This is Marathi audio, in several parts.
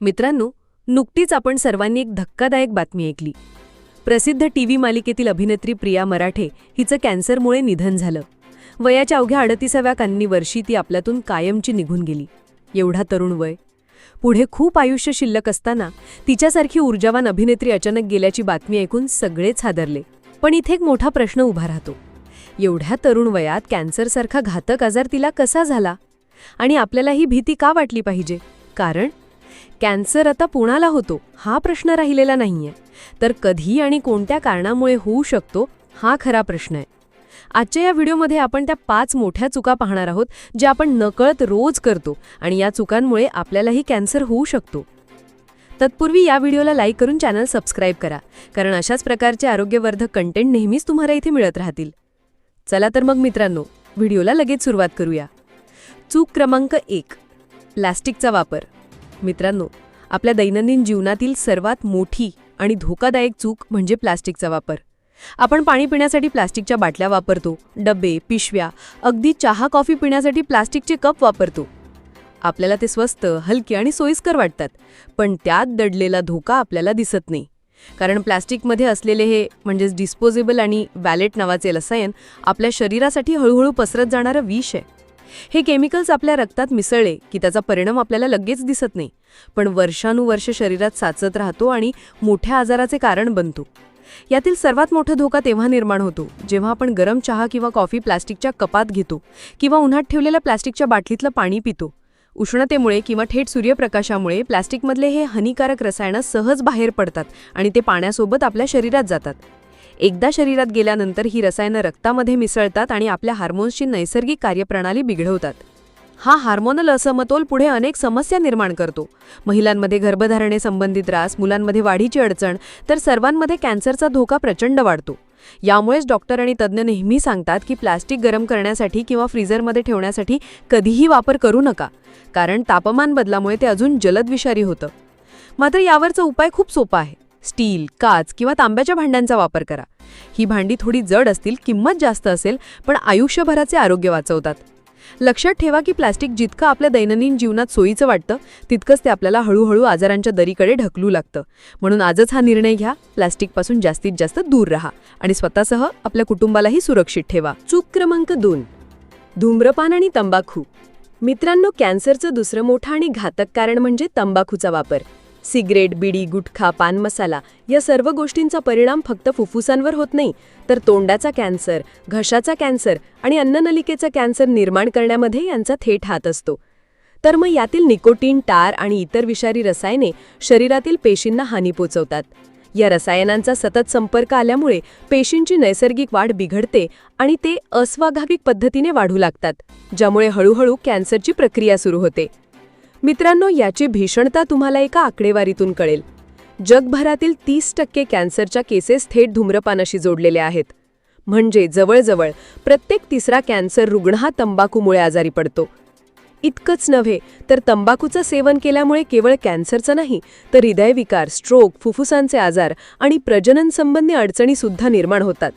मित्रांनो नुकतीच आपण सर्वांनी एक धक्कादायक बातमी ऐकली. प्रसिद्ध टीव्ही मालिकेतील अभिनेत्री प्रिया मराठे हिचं कॅन्सरमुळे निधन झालं. वयाच्या अवघ्या अडतीसाव्या कान्नी वर्षी ती आपल्यातून कायमची निघून गेली. एवढा तरुण वय. पुढे खूप आयुष्य शिल्लक असताना तिच्यासारखी ऊर्जावान अभिनेत्री अचानक गेल्याची बातमी ऐकून सगळेच हादरले. पण इथे एक मोठा प्रश्न उभा राहतो. एवढ्या तरुण वयात कॅन्सरसारखा घातक आजार तिला कसा झाला? आणि आपल्याला ही भीती का वाटली पाहिजे? कारण कॅन्सर आता पुणाला होतो हा प्रश्न राहिलेला नाहीये. तर कधी आणि कोणत्या कारणामुळे होऊ शकतो हा खरा प्रश्न आहे. आजच्या या व्हिडिओमध्ये आपण त्या पाच मोठ्या चुका पाहणार आहोत ज्या आपण नकळत रोज करतो आणि या चुकांमुळे आपल्यालाही कॅन्सर होऊ शकतो. तत्पूर्वी या व्हिडिओला लाईक करून चॅनल सबस्क्राईब करा कारण अशाच प्रकारचे आरोग्यवर्धक कंटेंट नेहमीच तुम्हाला इथे मिळत राहतील. चला तर मग मित्रांनो व्हिडिओला लगेच सुरुवात करूया. चूक क्रमांक एक प्लॅस्टिकचा वापर. मित्रांनो आपल्या दैनंदिन जीवनातील सर्वात मोठी आणि धोकादायक चूक म्हणजे प्लास्टिकचा वापर. आपण पाणी पिण्यासाठी प्लास्टिकच्या बाटल्या वापरतो डबे पिशव्या अगदी चहा कॉफी पिण्यासाठी प्लास्टिकचे कप वापरतो. आपल्याला ते स्वस्त हलके आणि सोयीस्कर वाटतात पण त्यात दडलेला धोका आपल्याला दिसत नाही. कारण प्लास्टिकमध्ये असलेले हे म्हणजेच डिस्पोजेबल आणि वॅलेट नावाचे रसायन आपल्या शरीरासाठी हळूहळू पसरत जाणारं विष आहे. हे केमिकल्स आपल्या रक्तात मिसळले की त्याचा परिणाम आपल्याला लगेच दिसत नाही. पण वर्षानुवर्ष शरीरात साचत राहतो आणि मोठ्या आजाराचे कारण बनतो. यातील सर्वात मोठा धोका तेव्हा निर्माण होतो जेव्हा आपण गरम चहा किंवा कॉफी प्लास्टिकच्या कपात घेतो किंवा उन्हात ठेवलेल्या प्लास्टिकच्या बाटलीतलं पाणी पितो. उष्णतेमुळे किंवा थेट सूर्यप्रकाशामुळे प्लास्टिकमधले हे हानिकारक रसायनं सहज बाहेर पडतात आणि ते पाण्यासोबत आपल्या शरीरात जातात. एकदा शरीरात गेल्यानंतर ही रसायनं रक्तामध्ये मिसळतात आणि आपल्या हार्मोन्सची नैसर्गिक कार्यप्रणाली बिघडवतात. हा हार्मोनल असमतोल पुढे अनेक समस्या निर्माण करतो. महिलांमध्ये गर्भधारणेसंबंधी त्रास मुलांमध्ये वाढीची अडचण तर सर्वांमध्ये कॅन्सरचा धोका प्रचंड वाढतो. यामुळेच डॉक्टर आणि तज्ज्ञ नेहमी सांगतात की प्लास्टिक गरम करण्यासाठी किंवा फ्रीझरमध्ये ठेवण्यासाठी कधीही वापर करू नका कारण तापमान बदलामुळे ते अजून जलद विषारी होतं. मात्र यावरचा उपाय खूप सोपा आहे. स्टील काच किंवा तांब्याच्या भांड्यांचा वापर करा. ही भांडी थोडी जड असतील किंमत जास्त असेल पण आयुष्यभराचे आरोग्य वाचवतात. लक्षात ठेवा की प्लास्टिक जितकं आपल्या दैनंदिन जीवनात सोयीचं वाटतं तितकंच ते आपल्याला हळूहळू आजारांच्या दरीकडे ढकलू लागतं. म्हणून आजच हा निर्णय घ्या. प्लास्टिकपासून जास्तीत जास्त दूर राहा आणि स्वतःसह आपल्या कुटुंबालाही सुरक्षित ठेवा. चूक क्रमांक दोन. धूम्रपान आणि तंबाखू. मित्रांनो कॅन्सरचं दुसरं मोठं आणि घातक कारण म्हणजे तंबाखूचा वापर. सिगरेट बिडी गुटखा पान मसाला या सर्व गोष्टींचा परिणाम फक्त फुफ्फुसांवर होत नाही. तर तोंडाचा कॅन्सर घशाचा कॅन्सर आणि अन्ननलिकेचा कॅन्सर निर्माण करण्यामध्ये यांचा थेट हात असतो. तर मग यातील निकोटीन टार आणि इतर विषारी रसायने शरीरातील पेशींना हानी पोचवतात. या रसायनांचा सतत संपर्क आल्यामुळे पेशींची नैसर्गिक वाढ बिघडते आणि ते अस्वाभाविक पद्धतीने वाढू लागतात ज्यामुळे हळूहळू कॅन्सरची प्रक्रिया सुरू होते. मित्रांनो याची भीषणता तुम्हाला एका आकडेवारीतून कळेल. जगभरातील तीस टक्के कॅन्सरच्या केसेस थेट धूम्रपानाशी जोडलेल्या आहेत. म्हणजे जवळजवळ प्रत्येक तिसरा कॅन्सर रुग्ण हा तंबाखूमुळे आजारी पडतो. इतकंच नव्हे तर तंबाखूचं सेवन केल्यामुळे केवळ कॅन्सरचं नाही तर हृदयविकार स्ट्रोक फुफ्फुसांचे आजार आणि प्रजनन संबंधी अडचणीसुद्धा निर्माण होतात.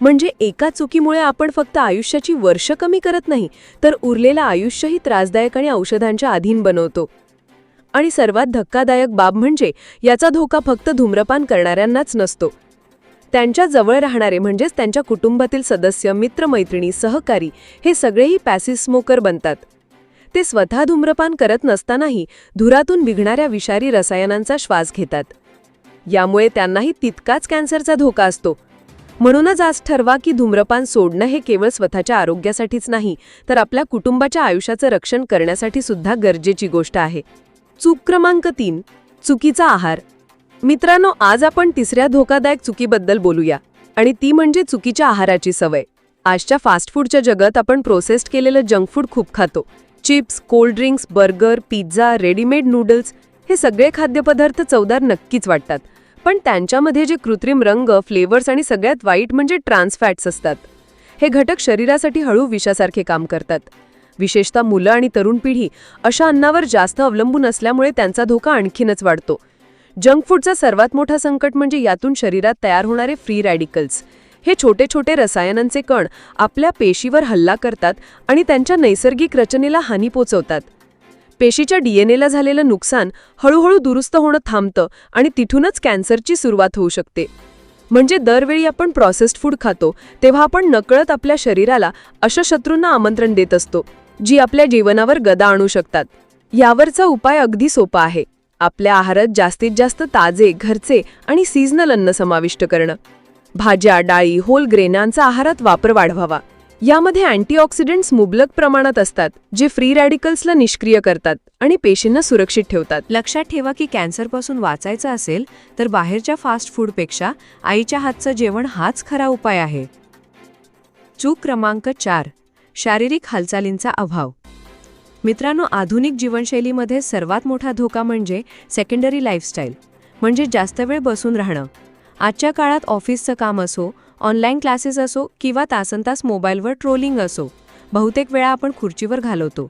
म्हणजे एका चुकीमुळे आपण फक्त आयुष्याची वर्ष कमी करत नाही तर उरलेलं आयुष्यही त्रासदायक आणि औषधांच्या अधीन बनवतो. आणि सर्वात धक्कादायक बाब म्हणजे याचा धोका फक्त धूम्रपान करणाऱ्यांनाच नसतो. त्यांच्या जवळ राहणारे म्हणजेच त्यांच्या कुटुंबातील सदस्य मित्रमैत्रिणी सहकारी हे सगळेही पॅसिव्ह स्मोकर बनतात. ते स्वतः धूम्रपान करत नसतानाही धुरातून बिघणाऱ्या विषारी रसायनांचा श्वास घेतात. यामुळे त्यांनाही तितकाच कॅन्सरचा धोका असतो. म्हणूनच आज ठरवा की धूम्रपान सोडणं हे केवळ स्वतःच्या आरोग्यासाठीच नाही तर आपल्या कुटुंबाच्या आयुष्याचं रक्षण करण्यासाठी सुद्धा गरजेची गोष्ट आहे. चूक क्रमांक तीन चुकीचा आहार. मित्रांनो आज आपण तिसऱ्या धोकादायक चुकीबद्दल बोलूया आणि ती म्हणजे चुकीच्या आहाराची सवय. आजच्या फास्ट फूडच्या जगात आपण प्रोसेस्ड केलेलं जंक फूड खूप खातो. Chips cold drinks burger pizza readymade noodles हे सगळे खाद्यपदार्थ चवदार नक्कीच वाटतात. पण त्यांच्यामध्ये जे कृत्रिम रंग फ्लेवर्स आणि सगळ्यात वाईट म्हणजे ट्रान्सफॅट्स असतात. हे घटक शरीरासाठी हळू विषासारखे काम करतात. विशेषतः मुलं आणि तरुण पिढी अशा अन्नावर जास्त अवलंबून असल्यामुळे त्यांचा धोका आणखीनच वाढतो. जंक फूडचा सर्वात मोठा संकट म्हणजे यातून शरीरात तयार होणारे फ्री रॅडिकल्स हे छोटे छोटे रसायनांचे कण आपल्या पेशीवर हल्ला करतात आणि त्यांच्या नैसर्गिक रचनेला हानी पोचवतात. पेशीच्या डीएनएला झालेलं नुकसान हळूहळू दुरुस्त होणं थांबतं आणि तिथूनच कॅन्सरची सुरुवात होऊ शकते. म्हणजे दरवेळी आपण प्रोसेस्ड फूड खातो तेव्हा आपण नकळत आपल्या शरीराला अशा शत्रूंना आमंत्रण देत असतो जी आपल्या जीवनावर गदा आणू शकतात. यावरचा उपाय अगदी सोपा आहे. आपल्या आहारात जास्तीत जास्त ताजे घरचे आणि सीझनल अन्न समाविष्ट करणं. भाज्या डाळी होल ग्रेनांचा आहारात वापर वाढवावा. यामध्ये अँटीऑक्सिडंट्स मुबलक प्रमाणात असतात जे फ्री रॅडिकल्सला निष्क्रिय करतात आणि पेशींना सुरक्षित ठेवतात. लक्षात ठेवा की कॅन्सरपासून वाचायचं असेल तर बाहेरच्या फास्ट फूडपेक्षा आईच्या हातचं जेवण हाच खरा उपाय आहे. चूक क्रमांक चार शारीरिक हालचालींचा अभाव. मित्रांनो आधुनिक जीवनशैलीमध्ये सर्वात मोठा धोका म्हणजे सेकंडरी लाईफस्टाईल म्हणजे जास्त वेळ बसून राहणं. आजच्या काळात ऑफिसचं काम असो ऑनलाईन क्लासेस असो किंवा तासनतास मोबाईलवर ट्रोलिंग असो बहुतेक वेळा आपण खुर्चीवर घालवतो.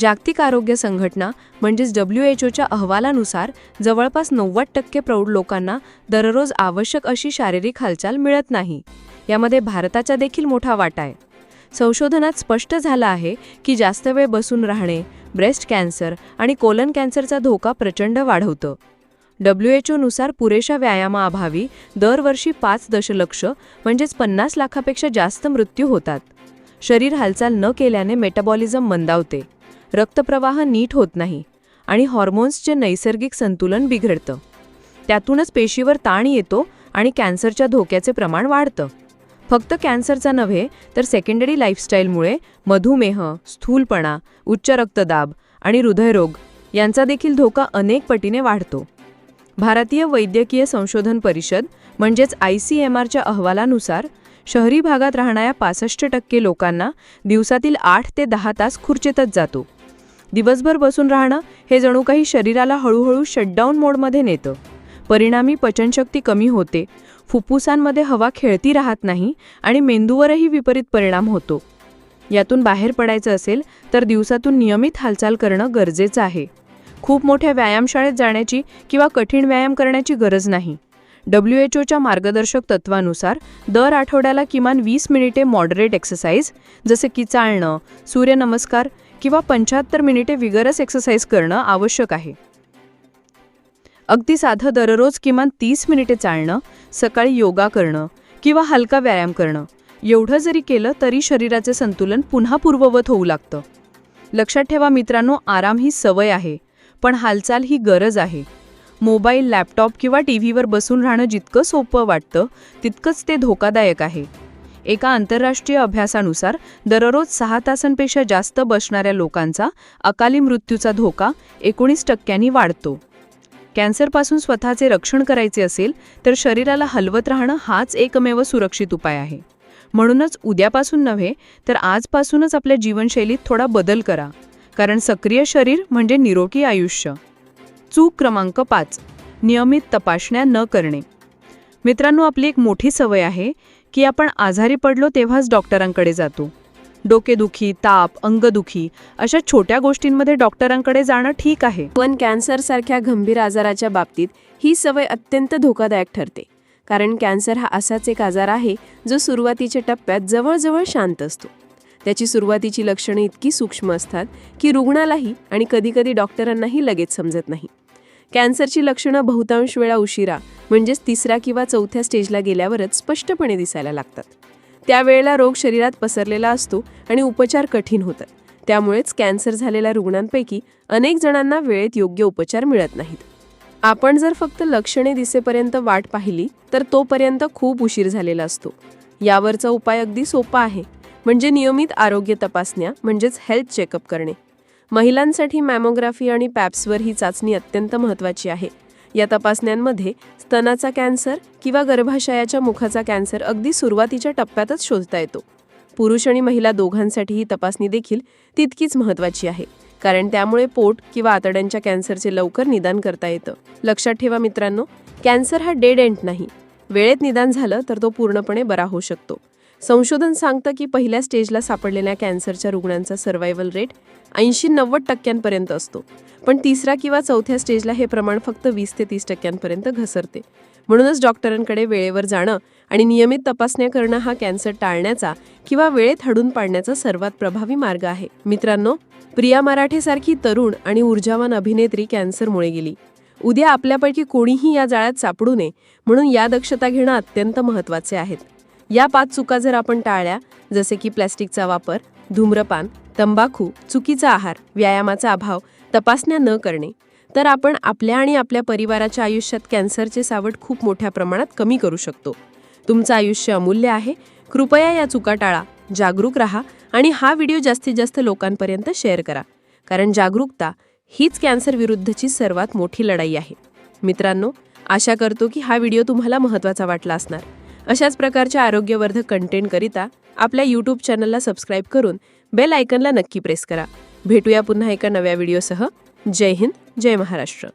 जागतिक आरोग्य संघटना म्हणजेच डब्ल्यू एच ओच्या अहवालानुसार जवळपास नव्वद टक्के प्रौढ लोकांना दररोज आवश्यक अशी शारीरिक हालचाल मिळत नाही. यामध्ये भारताचा देखील मोठा वाटा आहे. संशोधनात स्पष्ट झालं आहे की जास्त वेळ बसून राहणे ब्रेस्ट कॅन्सर आणि कोलन कॅन्सरचा धोका प्रचंड वाढवतं. डब्ल्यू एच ओनुसार पुरेशा व्यायामाअभावी दरवर्षी पाच दशलक्ष म्हणजेच पन्नास लाखापेक्षा जास्त मृत्यू होतात. शरीर हालचाल न केल्याने मेटाबॉलिझम मंदावते. रक्तप्रवाह नीट होत नाही आणि हॉर्मोन्सचे नैसर्गिक संतुलन बिघडतं. त्यातूनच पेशीवर ताण येतो आणि कॅन्सरच्या धोक्याचे प्रमाण वाढतं. फक्त कॅन्सरचा नव्हे तर सेकंडरी लाईफस्टाईलमुळे मधुमेह स्थूलपणा उच्च रक्तदाब आणि हृदयरोग यांचा देखील धोका अनेक पटीने वाढतो. भारतीय वैद्यकीय संशोधन परिषद म्हणजेच आय सी एम आरच्या अहवालानुसार शहरी भागात राहणाऱ्या पासष्ट टक्के लोकांना दिवसातील आठ ते दहा तास खुर्चीतच जातो. दिवसभर बसून राहणं हे जणू काही शरीराला हळूहळू शटडाऊन मोडमध्ये नेतं. परिणामी पचनशक्ती कमी होते फुफ्फुसांमध्ये हवा खेळती राहत नाही आणि मेंदूवरही विपरीत परिणाम होतो. यातून बाहेर पडायचं असेल तर दिवसातून नियमित हालचाल करणं गरजेचं आहे. खूप मोठ्या व्यायामशाळेत जाण्याची किंवा कठीण व्यायाम करण्याची गरज नाही. डब्ल्यू एच ओच्या मार्गदर्शक तत्वानुसार दर आठवड्याला किमान वीस मिनिटे मॉडरेट एक्सरसाइज जसे की चालणं सूर्यनमस्कार किंवा पंच्याहत्तर मिनिटे विगरस एक्सरसाइज करणं आवश्यक आहे. अगदी साधं दररोज किमान तीस मिनिटे चालणं सकाळी योगा करणं किंवा हलका व्यायाम करणं एवढं जरी केलं तरी शरीराचे संतुलन पुन्हा पूर्ववत होऊ लागतं. लक्षात ठेवा मित्रांनो आराम ही सवय आहे. पण हालचाल ही गरज आहे. मोबाईल लॅपटॉप किंवा टी व्हीवर बसून राहणं जितकं सोपं वाटतं तितकंच ते धोकादायक आहे. एका आंतरराष्ट्रीय अभ्यासानुसार दररोज सहा तासांपेक्षा जास्त बसणाऱ्या लोकांचा अकाली मृत्यूचा धोका एकोणीस टक्क्यांनी वाढतो. कॅन्सरपासून स्वतःचे रक्षण करायचे असेल तर शरीराला हलवत राहणं हाच एकमेव सुरक्षित उपाय आहे. म्हणूनच उद्यापासून नव्हे तर आजपासूनच आपल्या जीवनशैलीत थोडा बदल करा. कारण सक्रिय शरीर म्हणजे निरोगी आयुष्य. चूक क्रमांक पाच. नियमित तपासण्या न करणे. मित्रांनो आपली एक मोठी सवय आहे की आपण आजारी पडलो तेव्हाच डॉक्टरांकडे जातो. डोकेदुखी ताप अंगदुखी अशा छोट्या गोष्टींमध्ये डॉक्टरांकडे जाणं ठीक आहे. पण कॅन्सरसारख्या गंभीर आजाराच्या बाबतीत ही सवय अत्यंत धोकादायक ठरते. कारण कॅन्सर हा असाच एक आजार आहे जो सुरुवातीच्या टप्प्यात जवळजवळ शांत असतो. त्याची सुरुवातीची लक्षणं इतकी सूक्ष्म असतात की रुग्णालाही आणि कधीकधी डॉक्टरांनाही लगेच समजत नाही. कॅन्सरची लक्षणं बहुतांश वेळा उशिरा म्हणजेच तिसऱ्या किंवा चौथ्या स्टेजला गेल्यावरच स्पष्टपणे दिसायला लागतात. त्यावेळेला रोग शरीरात पसरलेला असतो आणि उपचार कठीण होतात. त्यामुळेच कॅन्सर झालेल्या रुग्णांपैकी अनेक जणांना वेळेत योग्य उपचार मिळत नाहीत. आपण जर फक्त लक्षणे दिसेपर्यंत वाट पाहिली तर तोपर्यंत खूप उशीर झालेला असतो. यावरचा उपाय अगदी सोपा आहे. म्हणजे नियमित आरोग्य तपासण्या म्हणजेच हेल्थ चेकअप करणे. महिलांसाठी मॅमोग्राफी आणि पॅप्सवर ही चाचणी अत्यंत महत्त्वाची आहे. या तपासण्यांमध्ये स्तनाचा कॅन्सर किंवा गर्भाशयाच्या मुखाचा कॅन्सर अगदी सुरुवातीच्या टप्प्यातच शोधता येतो. पुरुष आणि महिला दोघांसाठी ही तपासणी देखील तितकीच महत्त्वाची आहे कारण त्यामुळे पोट किंवा आतड्यांच्या कॅन्सरचे लवकर निदान करता येतं. लक्षात ठेवा मित्रांनो कॅन्सर हा डेड एंड नाही. वेळेत निदान झालं तर तो पूर्णपणे बरा होऊ शकतो. संशोधन सांगतं की पहिल्या स्टेजला सापडलेल्या कॅन्सरच्या रुग्णांचा सर्व्हायवल रेट ऐंशी नव्वद टक्क्यांपर्यंत असतो. पण तिसऱ्या किंवा चौथ्या स्टेजला हे प्रमाण फक्त वीस ते तीस टक्क्यांपर्यंत घसरते. म्हणूनच डॉक्टरांकडे वेळेवर जाणं आणि नियमित तपासण्या करणं हा कॅन्सर टाळण्याचा किंवा वेळेत हडून पाडण्याचा सर्वात प्रभावी मार्ग आहे. मित्रांनो प्रिया मराठेसारखी तरुण आणि ऊर्जावान अभिनेत्री कॅन्सरमुळे गेली. उद्या आपल्यापैकी कोणीही या जाळ्यात सापडू नये म्हणून या दक्षता घेणं अत्यंत महत्त्वाचे आहेत. या पाच चुका जर आपण टाळल्या जसे की प्लॅस्टिकचा वापर धूम्रपान तंबाखू चुकीचा आहार व्यायामाचा अभाव तपासण्या न करणे तर आपण आपल्या आणि आपल्या परिवाराच्या आयुष्यात कॅन्सरचे सावट खूप मोठ्या प्रमाणात कमी करू शकतो. तुमचं आयुष्य अमूल्य आहे. कृपया या चुका टाळा जागरूक राहा आणि हा व्हिडिओ जास्तीत जास्त लोकांपर्यंत शेअर करा. कारण जागरूकता हीच कॅन्सर विरुद्धची सर्वात मोठी लढाई आहे. मित्रांनो आशा करतो की हा व्हिडिओ तुम्हाला महत्त्वाचा वाटला असणार. अशाच प्रकारच्या आरोग्यवर्धक कंटेंटकरिता आपल्या यूट्यूब चॅनलला सबस्क्राईब करून बेल आयकनला नक्की प्रेस करा. भेटूया पुन्हा एका नव्या व्हिडिओसह जय हिंद जय महाराष्ट्र.